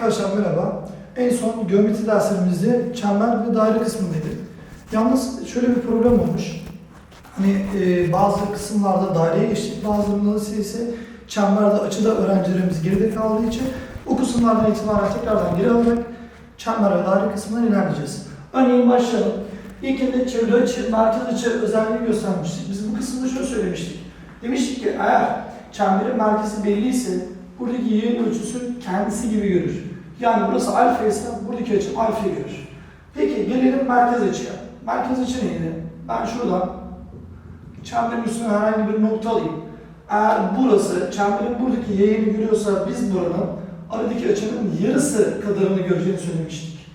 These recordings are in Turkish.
Arkadaşlar merhaba. En son geometri derslerimizde çember ve daire kısmındaydık. Yalnız şöyle bir problem olmuş. Hani e, bazı kısımlarda daireye geçtik, bazılarında ise çemberde açıda öğrencilerimiz geride kaldığı için o kısımlardan itibaren tekrardan geri alarak çember ve daire kısmından ilerleyeceğiz. Örneğin başlayalım. İlkinde çevre açı, merkez açı özelliğini göstermiştik. Biz bu kısımda şöyle söylemiştik. Demiştik ki eğer çemberin merkezi belliyse buradaki yayın ölçüsü kendisi gibi görür. Yani burası alfa ise buradaki açı alfa görür. Peki gelelim merkez açıya. Merkez açı neydi? Ben şuradan çemberin üstüne herhangi bir nokta alayım. Eğer burası çemberin buradaki yayını görüyorsa biz buranın aradaki açının yarısı kadarını göreceğini söylemiştik.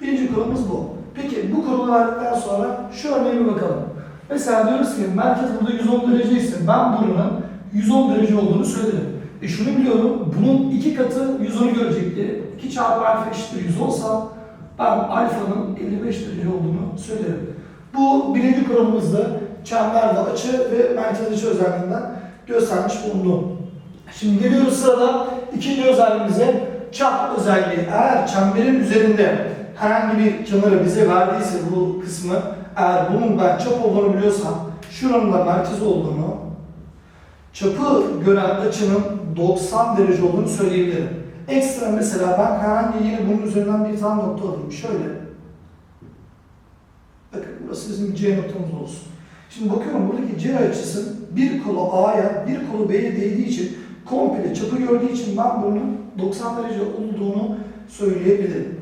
Birinci konumuz bu. Peki bu konuyu verdikten sonra şu örneğe bir bakalım. Mesela diyoruz ki merkez burada 110 derece ise ben buranın 110 derece olduğunu söylerim. E şunu biliyorum, bunun iki katı 110'u görecekti. 2 çarpı alfa eşittir 100 olsa ben alfanın 55 derece olduğunu söylerim. Bu birinci kuralımızda çemberde açı ve merkez açı özelliğinden göstermiş bulundum. Şimdi geliyoruz sırada ikinci özelliğimize çap özelliği. Eğer çemberin üzerinde herhangi bir kenarı bize verdiyse bu kısmı eğer bunun ben çap olduğunu biliyorsam şuranın da merkez olduğunu çapı gören açının 90 derece olduğunu söyleyebilirim. Ekstra mesela ben herhangi yine bunun üzerinden bir tane nokta alayım. Şöyle. Bakın burası bizim C noktamız olsun. Şimdi bakıyorum buradaki C açısı bir kolu A'ya, bir kolu B'ye değdiği için komple çapı gördüğü için ben bunun 90 derece olduğunu söyleyebilirim.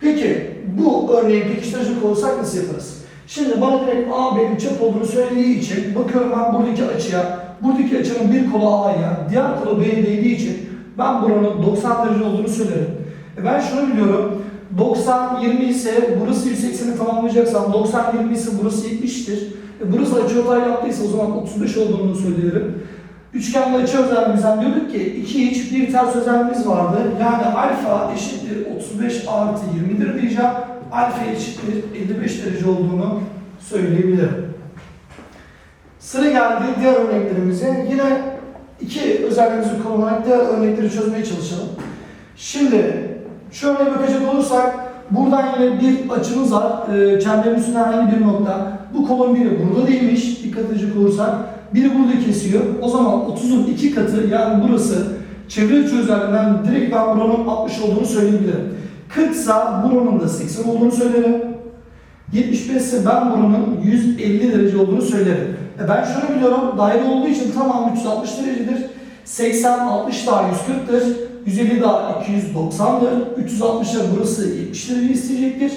Peki bu örneği pekiştirecek olursak nasıl yaparız? Şimdi bana direkt A B'nin çap olduğunu söylediği için bakıyorum ben buradaki açıya, buradaki açının bir kolu A'ya, diğer kolu B'ye değdiği için ben buranın 90 derece olduğunu söylerim. E ben şunu biliyorum, 90 20 ise burası 180'i tamamlayacaksam 90 20 ise burası 70'tir. E burası açıortay yaptıysa o zaman 35 olduğunu söylerim. Üçgenli açı özelliğimizden diyorduk ki iki iç bir ters özelliğimiz vardı. Yani alfa eşittir 35 artı 20'dir diyeceğim. Alfa eşittir 55 derece olduğunu söyleyebilirim. Sıra geldi diğer örneklerimize. Yine iki özelliğimizi kullanarak diğer örnekleri çözmeye çalışalım. Şimdi örneğe bakacak olursak buradan yine bir açımız var. Ee, çemberin üstünde herhangi bir nokta. Bu kolon biri burada değilmiş. Dikkat edecek olursak. Biri burada kesiyor. O zaman 30'un iki katı yani burası çevre açı özelliğinden direkt ben buranın 60 olduğunu söyleyebilirim. 40 ise buranın da 80 olduğunu söylerim. 75 ise ben buranın 150 derece olduğunu söylerim. E ben şunu biliyorum, daire olduğu için tamam 360 derecedir. 80, 60 daha 140'tır. 150 daha 290'dır. 360 da burası 70 derece isteyecektir.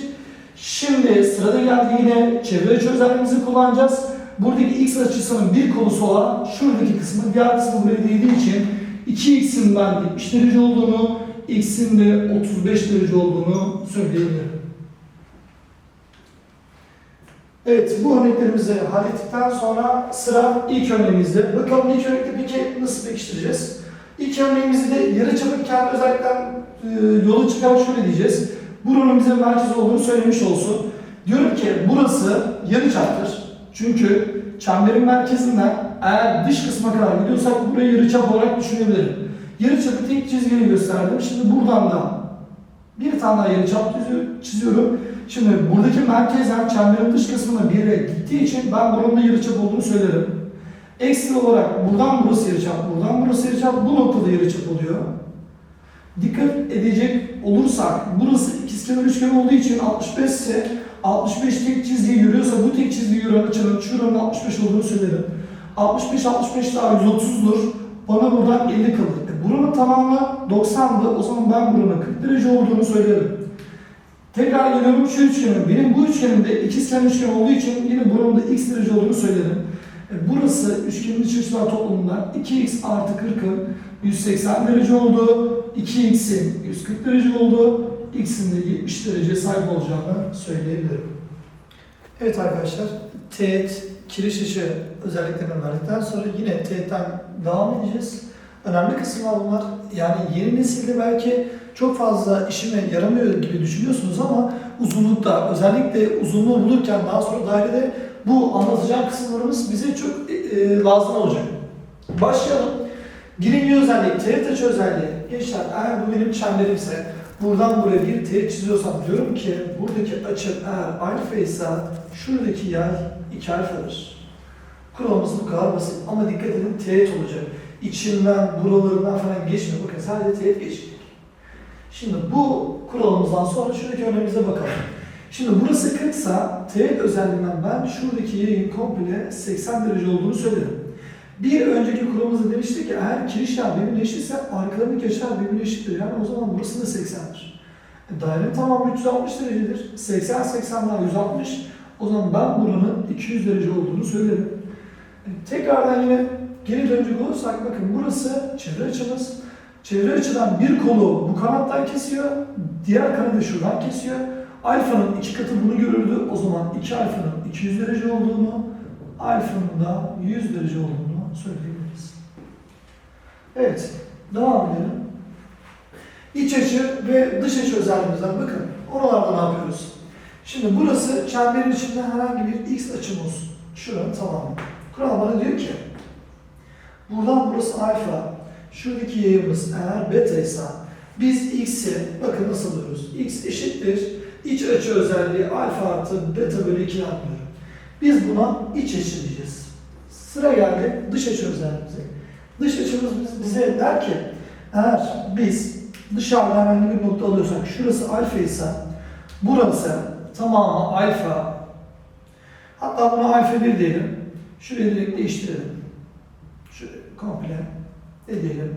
Şimdi sırada geldi yine çevre açı özelliğimizi kullanacağız. Buradaki x açısının bir konusu olan şuradaki kısmı, diğer kısmı buraya değdiği için 2x'in ben 70 derece olduğunu, x'in de 35 derece olduğunu söyleyebilirim. Evet, bu örneklerimizi hallettikten sonra sıra ilk örneğimizde. Bakalım ilk örnekte peki nasıl pekiştireceğiz? İlk örneğimizi de yarıçapın kendi özellikten e, yola çıkarak şöyle diyeceğiz. Buranın bize merkez olduğunu söylemiş olsun. Diyorum ki burası yarıçaptır. Çünkü çemberin merkezinden eğer dış kısma kadar gidiyorsak burayı yarıçap olarak düşünebilirim. Yarıçapı tek çizgiyle gösterdim. Şimdi buradan da bir tane daha yarıçap çiziyor- çiziyorum. Şimdi buradaki merkezden çemberin dış kısmına bir yere gittiği için ben buranın yarıçap olduğunu söylerim. Ekstra olarak buradan burası yarıçap, buradan burası yarıçap, bu noktada yarıçap oluyor. Dikkat edecek olursak burası ikizkenar üçgen olduğu için 65 ise 65 tek çizgiyi yürüyorsa bu tek çizgiyi yürüyen açının şuranın 65 olduğunu söylerim. 65 65 daha 130'dur. Bana buradan 50 kalır. E buranın tamamı 90'dı. O zaman ben buranın 40 derece olduğunu söylerim. Tekrar geliyorum şu üçgenim. Benim bu üçgenimde ikizkenar üçgen olduğu için yine buranın da x derece olduğunu söylerim. E burası üçgenin iç açılar toplamında 2x artı 40'ın 180 derece olduğu, 2x'in 140 derece olduğu, x'in de 70 derece sahip olacağını söyleyebilirim. Evet arkadaşlar, teğet, kiriş ışığı özelliklerini verdikten sonra yine teğetten devam edeceğiz. Önemli kısımlar bunlar. Yani yeni nesilde belki çok fazla işime yaramıyor gibi düşünüyorsunuz ama uzunlukta, özellikle uzunluğu bulurken daha sonra dairede bu anlatacağım kısımlarımız bize çok e, e, lazım olacak. Başlayalım. Birinci özellik, teğet açı özelliği. Gençler eğer bu benim çemberimse, buradan buraya bir teğet çiziyorsam diyorum ki buradaki açı eğer alfa ise şuradaki yay 2 alfadır. Kuralımız bu kadar basit ama dikkat edin teğet olacak. İçinden, buralarından falan geçmiyor. Bakın sadece teğet geçecek. Şimdi bu kuralımızdan sonra şuradaki örneğimize bakalım. Şimdi burası 40 sa teğet özelliğinden ben şuradaki yayın komple 80 derece olduğunu söyledim. Bir önceki kuralımızda demiştik ki eğer kirişler birbirine eşitse arkalarındaki açılar birbirine eşittir. Yani o zaman burası da 80'dir. E, dairenin tamamı 360 derecedir. 80 80 daha 160. O zaman ben buranın 200 derece olduğunu söylerim. E, tekrardan yine geri dönecek olursak bakın burası çevre açımız. Çevre açıdan bir kolu bu kanattan kesiyor, diğer kanadı şuradan kesiyor. Alfanın iki katı bunu görürdü. O zaman 2 alfanın 200 derece olduğunu, alfanın da 100 derece olduğunu söyleyebiliriz. Evet, devam edelim. İç açı ve dış açı özelliğimizden bakın. Oralarda ne yapıyoruz? Şimdi burası çemberin içinde herhangi bir x açım olsun. Şuranın tamamı. Kural bana diyor ki, buradan burası alfa, şuradaki yayımız eğer beta ise biz x'i bakın nasıl alıyoruz? x eşittir iç açı özelliği alfa artı beta bölü 2 anlıyorum. Biz buna iç açı diyeceğiz. Sıra geldi dış açı özelliğimize. Dış açımız biz- bize der ki eğer biz dışarıda herhangi bir nokta alıyorsak şurası alfa ise burası tamamı alfa hatta buna alfa 1 diyelim. Şurayı direkt değiştirelim. Şöyle komple edelim.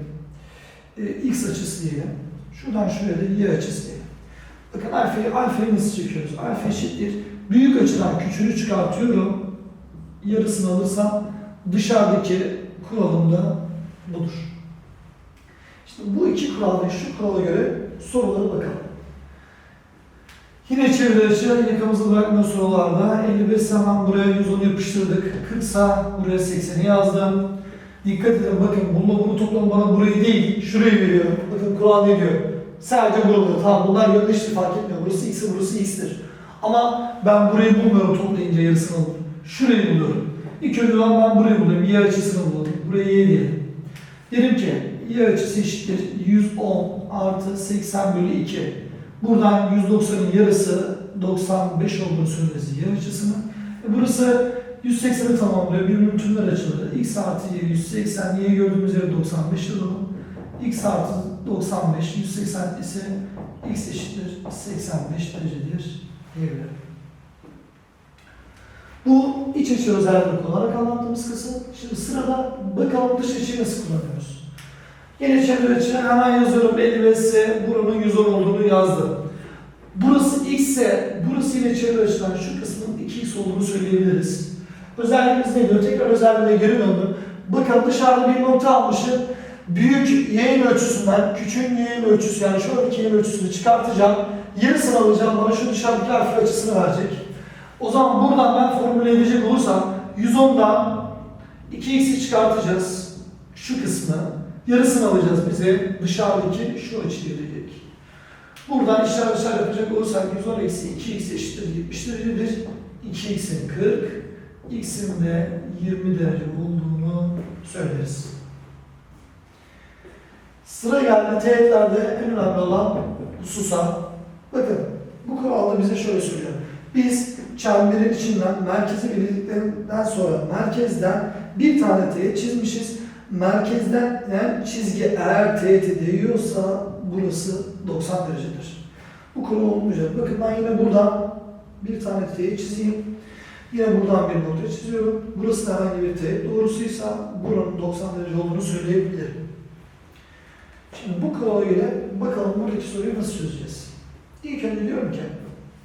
E, x açısı diyelim. Şuradan şuraya da y açısı diyelim. Bakın alfayı, alfayı nasıl çekiyoruz? Alfa eşittir. Büyük açıdan küçüğünü çıkartıyorum. Yarısını alırsam dışarıdaki kuralım da budur. İşte bu iki kural ve şu kurala göre sorulara bakalım. Yine çevre açı yakamızı bırakma sorularda 55 hemen buraya 110 yapıştırdık. 40 sa buraya 80'i yazdım. Dikkat edin bakın bununla bunu toplam bana burayı değil şurayı veriyor. Bakın kural ne diyor? Sadece buraları tamam bunlar yanlıştır fark etmiyor. Burası x'e burası x'tir. Ama ben burayı bulmuyorum toplayınca yarısını alıp. Şurayı buluyorum. İlk önce ben, ben burayı bulayım. Y açısını bulalım. Burayı y diyelim. Dedim ki y açısı eşittir 110 artı 80 bölü 2. Buradan 190'ın yarısı 95 olduğunu söyleriz y açısını. E burası 180'i tamamlıyor. Birbirinin tümler açıları. x artı y 180. y gördüğümüz yere 95 yazalım. x artı 95, 180 ise x eşittir 85 derecedir diyebilirim. Bu iç açı özellik olarak anlattığımız kısım. Şimdi sırada bakalım dış açıyı nasıl kullanıyoruz. Yine çevre açı hemen yazıyorum 55 ise buranın 110 olduğunu yazdım. Burası x ise burası yine çevre açıdan şu kısmın 2x olduğunu söyleyebiliriz. Özelliğimiz ne diyor? Tekrar özelliğine geri döndüm. Bakın dışarıda bir nokta almışım. Büyük yayın ölçüsünden küçük yayın ölçüsü yani şuradaki yayın ölçüsünü çıkartacağım. Yarısını alacağım bana şu dışarıdaki alfa açısını verecek. O zaman buradan ben formüle edecek olursam 110'dan 2x'i çıkartacağız. Şu kısmı. Yarısını alacağız bize. Dışarıdaki şu açı gelecek. Buradan işler dışarı yapacak olursak 110 eksi 2x eşittir 70 derecedir. 2x'in 40, x'in de 20 derece olduğunu söyleriz. Sıra geldi teğetlerde en önemli olan hususa. Bakın bu kuralda bize şöyle söylüyor. Biz çemberin içinden merkezi belirlediklerinden sonra merkezden bir tane teğet çizmişiz. Merkezden yani çizgi eğer teğete değiyorsa burası 90 derecedir. Bu konu olmayacak. Bakın ben yine buradan bir tane teğet çizeyim. Yine buradan bir nokta çiziyorum. Burası da herhangi bir teğet doğrusuysa buranın 90 derece olduğunu söyleyebilirim. Şimdi bu kurala göre bakalım buradaki soruyu nasıl çözeceğiz? İlk önce diyorum ki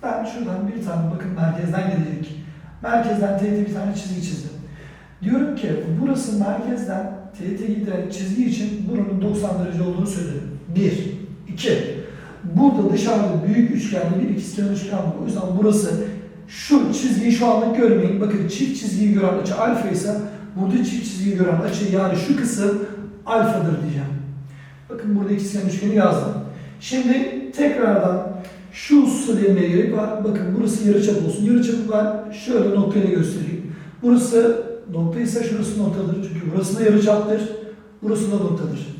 ben şuradan bir tane bakın merkezden gelecek. Merkezden teğete bir tane çizgi çizdim. Diyorum ki burası merkezden teğete giden çizgi için buranın 90 derece olduğunu söyledim. Bir. İki. Burada dışarıda büyük üçgenli bir ikizkenar üçgen var. O yüzden burası şu çizgiyi şu anlık görmeyin. Bakın çift çizgiyi gören açı alfa ise burada çift çizgiyi gören açı yani şu kısım alfadır diyeceğim. Bakın burada ikizkenar üçgeni yazdım. Şimdi tekrardan şu hususa değinmeye gerek var. Bakın burası yarıçap olsun. Yarıçapı ben şöyle noktayla göstereyim. Burası nokta ise şurası noktadır. Çünkü burası da yarıçaptır. Burası da noktadır.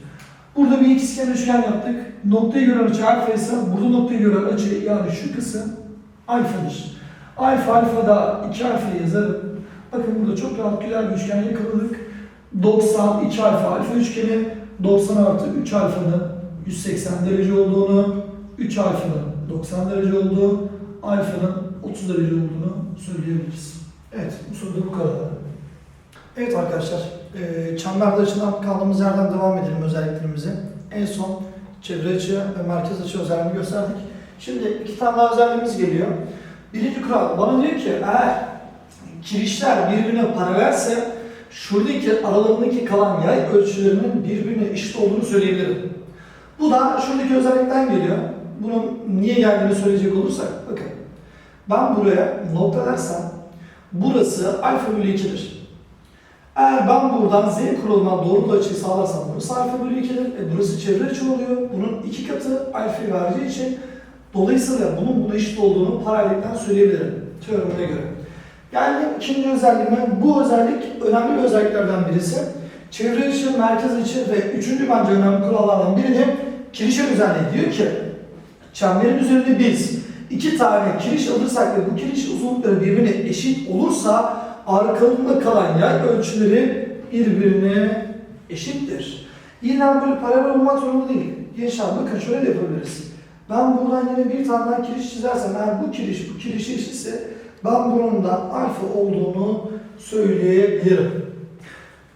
Burada bir ikizkenar üçgen yaptık. Noktayı gören açı alfa ise burada noktayı gören açı yani şu kısım alfadır. Alfa alfa da 2 alfa yazarım. Bakın burada çok rahat güzel bir üçgen yakaladık. 90 2 alfa alfa üçgeni 90 artı 3 alfanın 180 derece olduğunu 3 alfanın 90 derece olduğu alfanın 30 derece olduğunu söyleyebiliriz. Evet bu soruda bu kadar. Evet arkadaşlar, eee çemberde açıdan kaldığımız yerden devam edelim özelliklerimizi. En son çevre açı ve merkez açı özelliğini gösterdik. Şimdi iki tane daha özelliğimiz geliyor. Birinci kural bana diyor ki eğer kirişler birbirine paralelse şuradaki aralarındaki kalan yay ölçülerinin birbirine eşit olduğunu söyleyebilirim. Bu da şuradaki özellikten geliyor. Bunun niye geldiğini söyleyecek olursak bakın. Ben buraya nokta dersem burası alfa bölü 2'dir. Eğer ben buradan z kuralına doğru açıyı sağlarsam burası alfa bölü 2'dir. E burası çevre açı oluyor. Bunun iki katı alfayı vereceği için dolayısıyla bunun buna eşit olduğunu paralellikten söyleyebilirim. Teoremine göre. Geldim ikinci özelliğime. Bu özellik önemli özelliklerden birisi. Çevre açı, merkez açı ve üçüncü bence önemli kurallardan biri de kirişim özelliği. Diyor ki çemberin üzerinde biz iki tane kiriş alırsak ve bu kiriş uzunlukları birbirine eşit olursa arkalarında kalan yay ölçüleri birbirine eşittir. İlla böyle paralel olmak zorunda değil. Gençler bakın şöyle de yapabiliriz. Ben buradan yine bir tane daha kiriş çizersem eğer bu kiriş bu kirişe eşitse ben bunun da alfa olduğunu söyleyebilirim.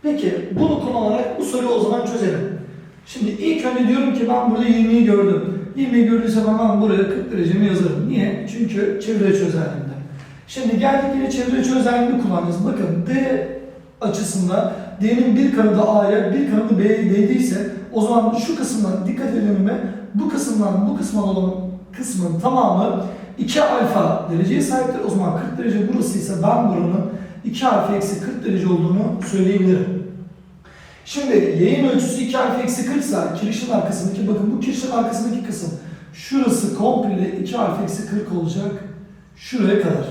Peki bunu kullanarak bu soruyu o zaman çözelim. Şimdi ilk önce diyorum ki ben burada 20'yi gördüm. 20'yi gördüysem ben buraya 40 derecemi yazarım. Niye? Çünkü çevre açı özelliğinde. Şimdi geldik yine çevre açı özelliğini kullanacağız. Bakın D açısında D'nin bir kanadı A'ya bir kanadı B'ye değdiyse o zaman şu kısımdan dikkat edelim bu kısımdan bu kısma olan kısmın tamamı 2 alfa dereceye sahiptir. O zaman 40 derece burası ise ben buranın 2 alfa eksi 40 derece olduğunu söyleyebilirim. Şimdi yayın ölçüsü 2 alfa eksi 40 ise kirişin arkasındaki bakın bu kirişin arkasındaki kısım şurası komple 2 alfa eksi 40 olacak şuraya kadar.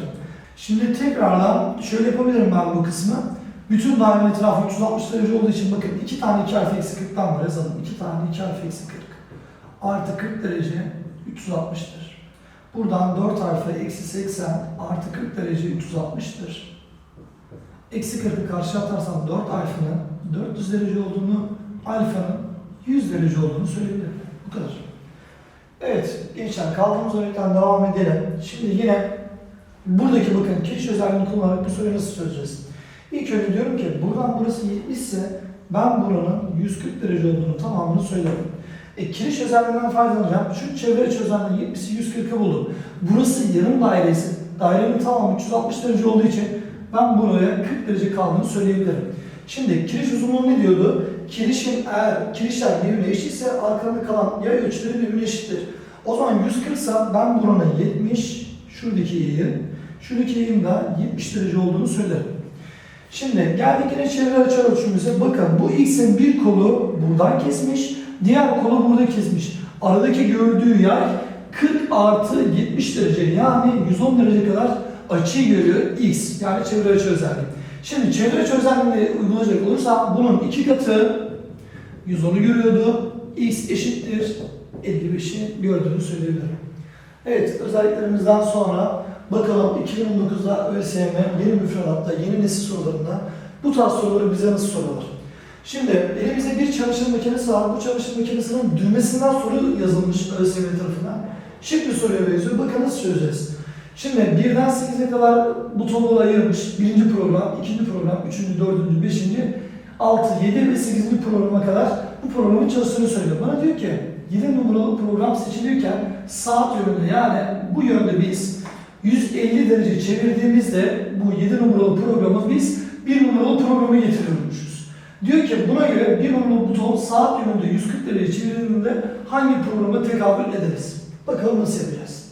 Şimdi tekrardan şöyle yapabilirim ben bu kısmı. Bütün dairenin etrafı 360 derece olduğu için bakın 2 tane 2 alfa eksi 40'tan var yazalım. 2 tane 2 alfa eksi 40 artı 40 derece 360'tır. Buradan 4 alfa eksi 80 artı 40 derece 360'tır. Eksi 40'ı karşı atarsam 4 alfanın 400 derece olduğunu, alfanın 100 derece olduğunu söyleyebilirim. Bu kadar. Evet gençler kaldığımız örnekten devam edelim. Şimdi yine buradaki bakın kiriş özelliğini kullanarak bu soruyu nasıl çözeceğiz? İlk önce diyorum ki buradan burası 70 ise ben buranın 140 derece olduğunu tamamını söylerim. E, kiriş özelliğinden faydalanacağım. Şu çevre açı özelliğinden 70'i 140'a buldum. Burası yarım dairesi. Dairenin tamamı 360 derece olduğu için ben buraya 40 derece kaldığını söyleyebilirim. Şimdi kiriş uzunluğu ne diyordu? Kirişin eğer kirişler birbirine eşitse arkalarında kalan yay ölçüleri birbirine eşittir. O zaman 140 ise ben buranın 70, şuradaki yayın, şuradaki yayın da 70 derece olduğunu söylerim. Şimdi geldik yine çevre açı ölçümüze. Bakın bu x'in bir kolu buradan kesmiş, diğer kolu burada kesmiş. Aradaki gördüğü yay 40 artı 70 derece yani 110 derece kadar açıyı görüyor x yani çevre açı özelliği. Şimdi çevre açı özelliğini uygulayacak olursam bunun iki katı 110'u görüyordu. x eşittir 55'i gördüğünü söyleyebilirim. Evet özelliklerimizden sonra bakalım 2019'da ÖSYM yeni müfredatta yeni nesil sorularında bu tarz soruları bize nasıl soruyorlar? Şimdi elimizde bir çamaşır makinesi var. Bu çamaşır makinesinin düğmesinden soru yazılmış ÖSYM tarafından. Şık bir soruya benziyor. Bakın nasıl çözeceğiz? Şimdi birden 8'e kadar butonları ayırmış. Birinci program, ikinci program, üçüncü, dördüncü, beşinci, altı, yedi ve sekizinci programa kadar bu programın çalıştığını söylüyor. Bana diyor ki 7 numaralı program seçilirken saat yönünde yani bu yönde biz 150 derece çevirdiğimizde bu 7 numaralı programı biz 1 numaralı programı getiriyormuşuz. Diyor ki buna göre 1 numaralı buton saat yönünde 140 derece çevirdiğinde hangi programa tekabül ederiz? Bakalım nasıl yapacağız.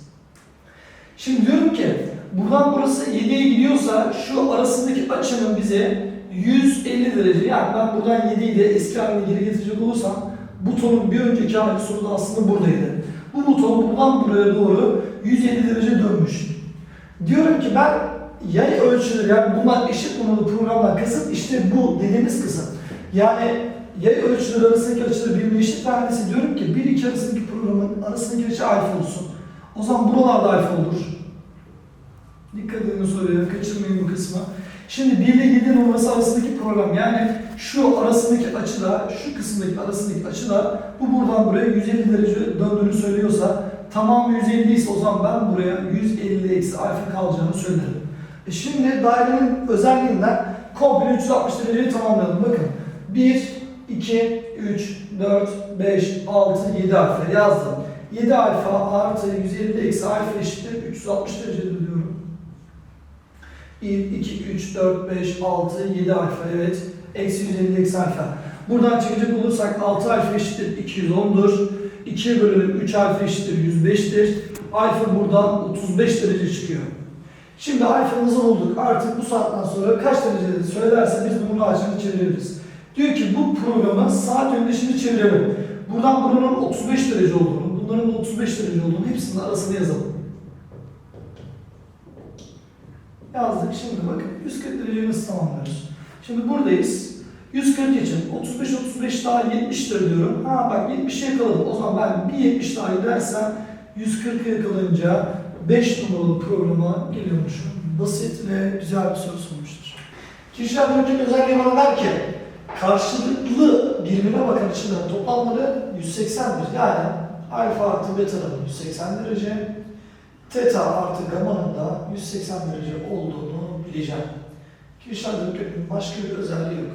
Şimdi diyorum ki buradan burası 7'ye gidiyorsa şu arasındaki açının bize 150 derece yani ben buradan 7'yi de eski haline geri getirecek olursam butonun bir önceki hali soruda aslında buradaydı. Bu buton buradan buraya doğru 150 derece dönmüş. Diyorum ki ben yay ölçüleri yani bunlar eşit numaralı programlar kasıt işte bu dediğimiz kısım. Yani yay ölçüleri arasındaki açıları birbirine eşit tanesi diyorum ki 1 2 arasındaki programın arasındaki açı alfa olsun. O zaman buralarda alfa olur. Dikkat edin soruya, kaçırmayın bu kısmı. Şimdi 1 ile 7 numarası arasındaki program yani şu arasındaki açıda, şu kısımdaki arasındaki açıda bu buradan buraya 150 derece döndüğünü söylüyorsa tamamı 150 ise o zaman ben buraya 150 eksi alfa kalacağını söylerim. E şimdi dairenin özelliğinden komple 360 dereceyi tamamladım. Bakın 1, 2, 3, 4, 5, 6, 7 alfa yazdım. 7 alfa artı 150 eksi alfa eşittir 360 derece diyorum. 1, 2, 3, 4, 5, 6, 7 alfa evet. Eksi 150 eksi alfa. Buradan çıkacak olursak 6 alfa eşittir 210'dur. 2'ye bölelim 3 alfa eşittir 105'tir. Alfa buradan 35 derece çıkıyor. Şimdi alfamızı bulduk. Artık bu saatten sonra kaç derecede söylerse biz bunun ağacını çevirebiliriz. Diyor ki bu programı saat yönünde şimdi çevirelim. Buradan buranın 35 derece olduğunu, bunların da 35 derece olduğunu hepsinin arasını yazalım. Yazdık. Şimdi bakın 140 dereceyi nasıl tamamlıyoruz? Şimdi buradayız. 140 için 35 35 daha 70'tir diyorum. Ha bak 70'e yakaladım. O zaman ben bir 70 daha gidersem 140'a yakalayınca 5 numaralı programa geliyormuşum. Basit ve güzel bir soru sormuştur. Kişisel dönüşüm özelliği bana der ki karşılıklı birbirine bakan açıların toplamları 180'dir. Yani alfa artı beta'nın 180 derece, Teta artı gama'nın da 180 derece olduğunu bileceğim. Kişisel dönüşümün başka bir özelliği yok.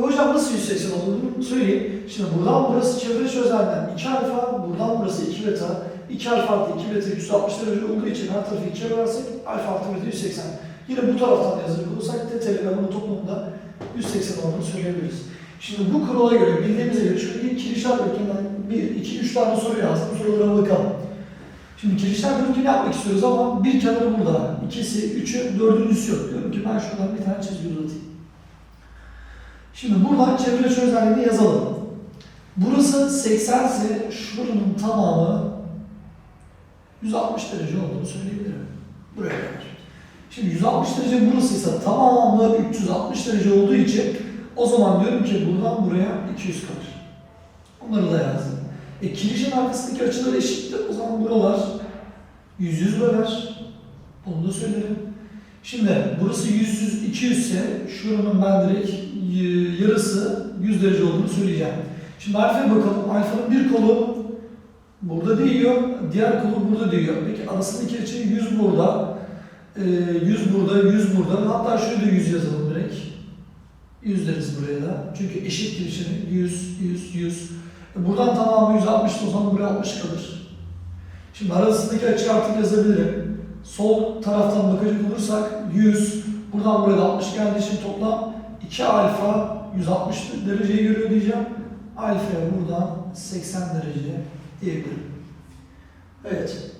Ve hocam nasıl 180 olduğunu söyleyeyim. Şimdi buradan burası çevre çözelden 2 alfa, buradan burası 2 beta. 2 alfa artı 2 beta 160 derece olduğu için her tarafı 2'ye bölersek alfa artı beta 180. Yine bu taraftan da yazacak olursak teta ile toplamında 180 olduğunu söyleyebiliriz. Şimdi bu kurala göre bildiğimize göre şöyle bir kirişler dörtgeninden 1, 2, 3 tane soru yazdım. Sorulara bakalım. Şimdi kirişler dörtgeni yapmak istiyoruz ama bir kenarı burada. İkisi, üçü, dördüncüsü yok. Diyorum ki ben şuradan bir tane çizgi uzatayım. Şimdi buradan çevre açı özelliğini yazalım. Burası 80 ise şuranın tamamı 160 derece olduğunu söyleyebilirim. Buraya kadar. Şimdi 160 derece burasıysa tamamı 360 derece olduğu için o zaman diyorum ki buradan buraya 200 kalır. Onları da yazdım. E kirişin arkasındaki açılar eşittir. O zaman buralar 100 100 böler. Onu da söylerim. Şimdi burası 100 100 200 ise şuranın ben direkt yarısı 100 derece olduğunu söyleyeceğim. Şimdi alfaya bakalım. Alfanın bir kolu burada değiyor, diğer kolu burada değiyor. Peki arasındaki açı 100 burada, e, 100 burada, 100 burada. Hatta de 100 yazalım direkt. 100 deriz buraya da. Çünkü eşit kirişinin 100, 100, 100. E, Buradan tamamı 160 o zaman buraya 60 kalır. Şimdi arasındaki açı artık yazabilirim. Sol taraftan bakacak olursak 100, buradan buraya da 60 geldiği için toplam 2 alfa 160 dereceyi görüyor diyeceğim. Alfa'ya buradan 80 derece diyebilirim. Evet.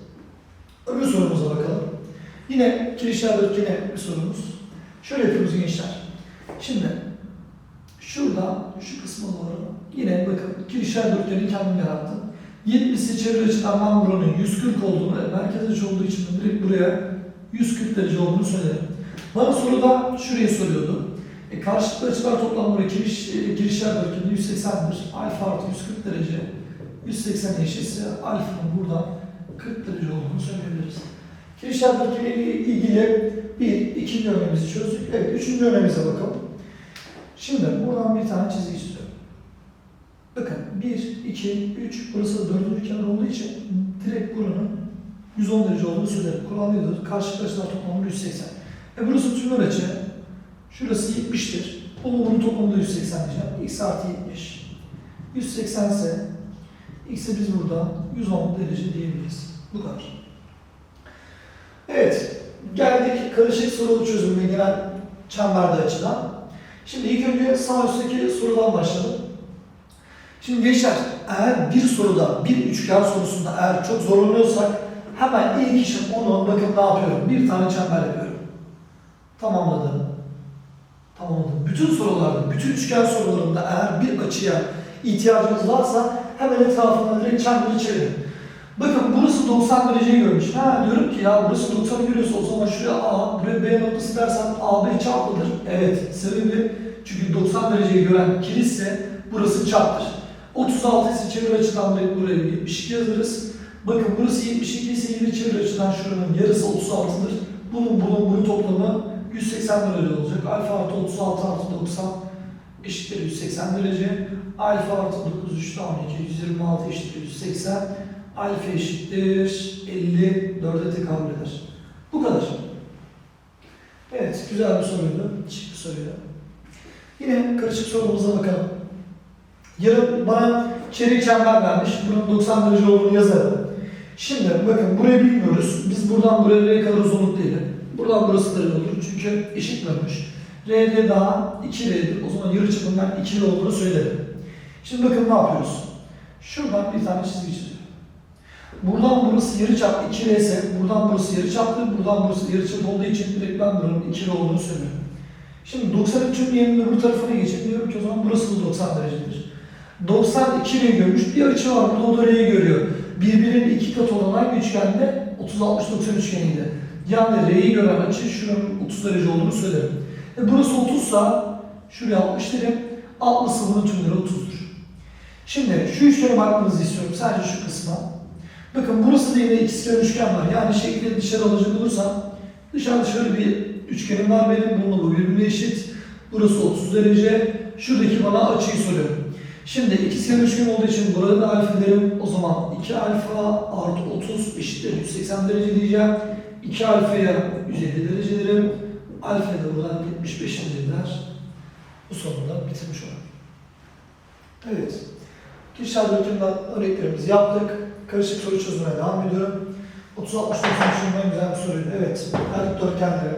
Öbür sorumuza bakalım. Yine kirişler dörtgeni bir sorumuz. Şöyle yapıyoruz gençler. Şimdi şuradan şu kısma doğru yine bakın kirişler dörtgeni kendim yarattım. 70'si çevre açıdan ben buranın 140 olduğunu, merkez açı olduğu için direkt buraya 140 derece olduğunu söylerim. Bana soruda şurayı soruyordu. E, karşılıklı açılar toplam buraya giriş, e, girişler dörtgeni 180'dir. Alfa artı 140 derece. 180 eşitse alfanın buradan 40 derece olduğunu söyleyebiliriz. Girişler ile ilgili bir, ikinci örneğimizi çözdük. Evet, üçüncü örneğimize bakalım. Şimdi buradan bir tane çizgi. Bakın 1, 2, 3 burası da dördüncü kenar olduğu için direkt buranın 110 derece olduğunu söylerim. Kural nedir? Karşılıklı açılar toplamı 180. E burası tümör açı. Şurası 70'tir. Bunu bunun toplamında 180 diyeceğim. X artı 70. 180 ise X'e biz burada 110 derece diyebiliriz. Bu kadar. Evet. Geldik karışık sorulu çözümüne gelen çemberde açıdan. Şimdi ilk önce sağ üstteki sorudan başlayalım. Şimdi gençler eğer bir soruda, bir üçgen sorusunda eğer çok zorlanıyorsak hemen ilk işim onu bakın ne yapıyorum? Bir tane çember yapıyorum. Tamamladım. Tamamladım. Bütün sorularda, bütün üçgen sorularında eğer bir açıya ihtiyacınız varsa hemen etrafına direkt çemberi çevirin. Bakın burası 90 dereceyi görmüş. Ha diyorum ki ya burası 90 görüyorsa o zaman şuraya A, buraya B noktası dersem AB çarpıdır. Evet. Sebebi Çünkü 90 dereceyi gören kilitse burası çaptır. 36 ise çevir açıdan buraya, buraya 72 yazarız. Bakın burası 72 ise yine çevir açıdan şuranın yarısı 36'dır. Bunun bunun bunun toplamı 180 derece olacak. Alfa artı 36 artı 90 eşittir 180 derece. Alfa artı 9 3 daha 12 126 eşittir 180. Alfa eşittir 50 4'e tekabül eder. Bu kadar. Evet, güzel bir soruydu. Şık bir soruydu. Yine karışık sorumuza bakalım. Yarın bana çeyrek çember vermiş. Bunun 90 derece olduğunu yazarım. Şimdi bakın burayı bilmiyoruz. Biz buradan buraya R kadar uzunluk değil. Buradan burası da R olur. Çünkü eşit bölmüş. RD daha 2R'dir. O zaman yarı çapından 2R olduğunu söylerim. Şimdi bakın ne yapıyoruz? Şuradan bir tane çizgi çiziyorum. Buradan burası yarıçap 2R ise buradan burası yarıçaptır, buradan burası yarıçap olduğu için direkt ben buranın 2R olduğunu söylüyorum. Şimdi 93'ün yerinin öbür tarafına geçip diyorum ki o zaman burası da 90 derecedir. 90 2R görmüş bir açı var burada o görüyor. Birbirinin iki katı olan hangi üçgende? 30-60-90 üçgeniydi. Yani R'yi gören açı şuranın 30 derece olduğunu söylerim. E burası 30 sa şuraya 60 derim. 60 ise bunun tümleri 30'dur. Şimdi şu üçgene bakmanızı istiyorum sadece şu kısma. Bakın burası da yine ikizkenar üçgen var. Yani şekli dışarı alacak olursam dışarıda şöyle bir üçgenim var benim. Bununla bu birbirine eşit. Burası 30 derece. Şuradaki bana açıyı soruyor. Şimdi ikizkenar üçgen olduğu için burada da alfa. O zaman 2 alfa artı 30 eşittir 180 derece diyeceğim. 2 alfaya 150 derece derim. Alfa da buradan 75 derece der. Bu sonunda bitirmiş olalım. Evet. Kişisel dökümden örneklerimizi yaptık. Karışık soru çözmeye devam ediyorum. 30 60 90 en güzel bir soruydu. Evet, her dikdörtgenleri.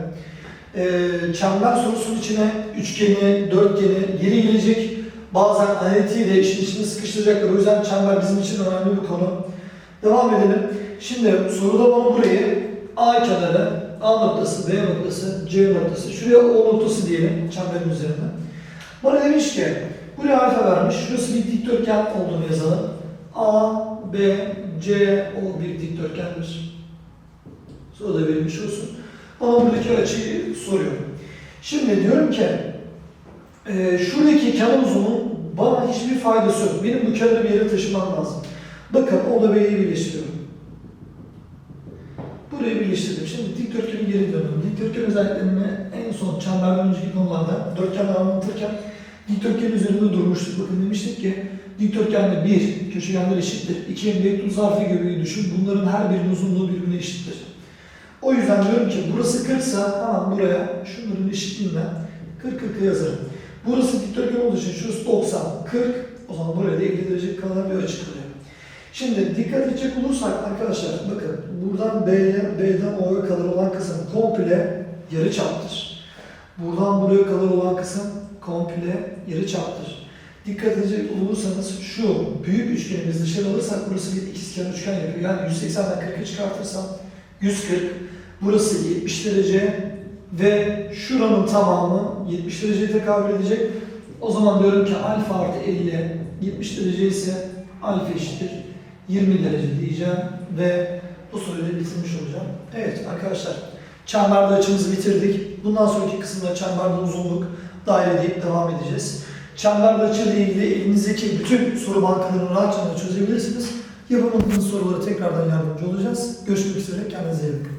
Ee, çember sorusunun içine üçgeni, dörtgeni, yeri gelecek. Bazen analitiği de işin içine sıkıştıracaklar. O yüzden çember bizim için önemli bir konu. Devam edelim. Şimdi soruda bana burayı A kenarı, A noktası, B noktası, C noktası, şuraya O noktası diyelim çemberin üzerinde. Bana demiş ki, buraya alfa vermiş, şurası bir dikdörtgen olduğunu yazalım. A, B, C, O bir dikdörtgendir. Sonra da verilmiş olsun. Bana buradaki açıyı soruyor. Şimdi diyorum ki, e, şuradaki kenar uzunluğu bana hiçbir faydası yok. Benim bu kenarı bir yere taşımam lazım. Bakın O da B'yi birleştiriyorum. Burayı birleştirdim. Şimdi dikdörtgenin geri dönüyorum. Dikdörtgen özelliklerini en son çemberden önceki konularda dörtgenler anlatırken dikdörtgenin üzerinde durmuştuk. Bakın demiştik ki dikdörtgende bir köşegenler eşittir. İki emniyet harfi gibi düşün. Bunların her birinin uzunluğu birbirine eşittir. O yüzden diyorum ki burası 40 sa hemen buraya şunların eşitliğinden 40 40 yazarım. Burası dikdörtgen olduğu için şurası 90, 40. O zaman buraya da 50 derece kadar bir açı kalıyor. Şimdi dikkat edecek olursak arkadaşlar bakın buradan B'ye, B'den O'ya kadar olan kısım komple yarı çaptır. Buradan buraya kadar olan kısım komple yarı çaptır. Dikkat edecek olursanız şu büyük üçgenimizi dışarı alırsak burası bir ikizkenar üçgen yapıyor. Yani 180'den 40'a çıkartırsam 140. Burası 70 derece ve şuranın tamamı 70 dereceye tekabül edecek. O zaman diyorum ki alfa artı 50 70 derece ise alfa eşittir 20 derece diyeceğim ve bu soruyu da bitirmiş olacağım. Evet arkadaşlar çemberde açımızı bitirdik. Bundan sonraki kısımda çemberde uzunluk daire deyip devam edeceğiz. Çemberde açı ile ilgili elinizdeki bütün soru bankalarını rahatça çözebilirsiniz. Yapamadığınız soruları tekrardan yardımcı olacağız. Görüşmek üzere. Kendinize iyi bakın.